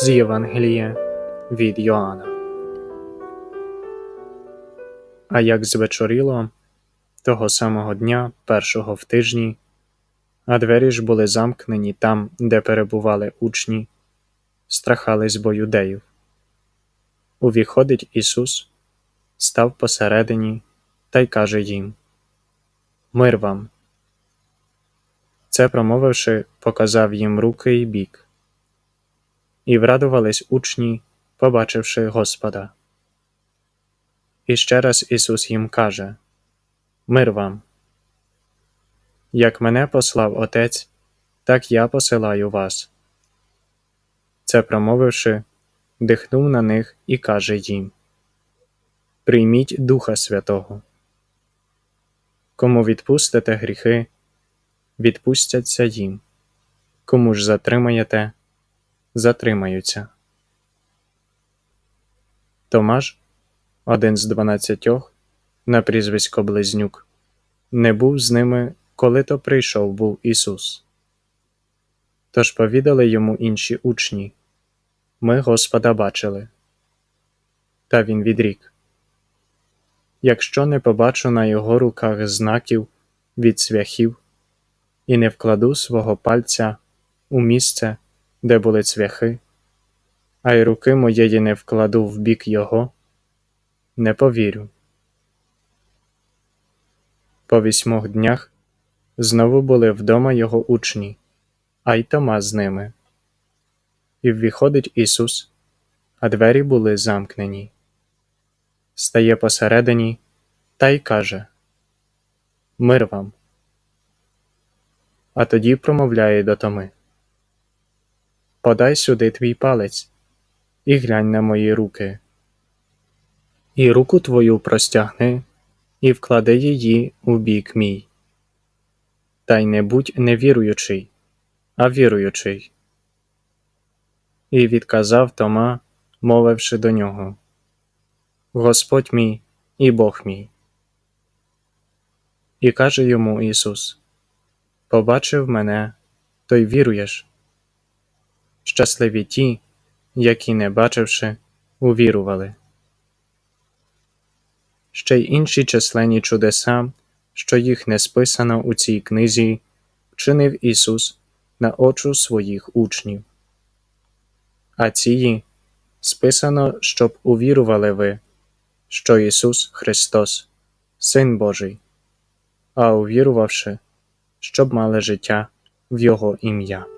З Євангелія від Йоанна. А як звечоріло того самого дня, першого в тижні, а двері ж були замкнені там, де перебували учні, страхались бо юдеїв. Увіходить Ісус, став посередині та й каже їм: Мир вам. Це промовивши, показав їм руки й бік. І врадувались учні, побачивши Господа. І ще раз Ісус їм каже: Мир вам. Як мене послав Отець, так я посилаю вас. Це промовивши, дихнув на них і каже їм: Прийміть Духа Святого. Кому відпустите гріхи, відпустяться їм, кому ж затримаєте, затримаються. Томаш, один з дванадцятьох, на прізвисько Близнюк, не був з ними, коли то прийшов був Ісус. Тож повідали йому інші учні Ми Господа бачили. Та він відрік Якщо не побачу на його руках знаків від цвяхів і не вкладу свого пальця у місце, де були цвяхи, а й руки моєї не вкладу в бік його, не повірю. По вісьмох днях знову були вдома його учні, а й Тома з ними. І ввіходить Ісус, а двері були замкнені. Стає посередині та й каже Мир вам. А тоді промовляє до Томи Подай сюди твій палець і глянь на мої руки. І руку твою простягни і вклади її у бік мій. Та й не будь невіруючий, а віруючий. І відказав Тома, мовивши до нього Господь мій і Бог мій. І каже йому Ісус Побачив мене, то й віруєш. Щасливі ті, які, не бачивши, увірували. Ще й інші численні чудеса, що їх не списано у цій книзі, вчинив Ісус на очу своїх учнів. А ці списано, щоб увірували ви, що Ісус Христос, Син Божий, а увірувавши, щоб мали життя в Його ім'я.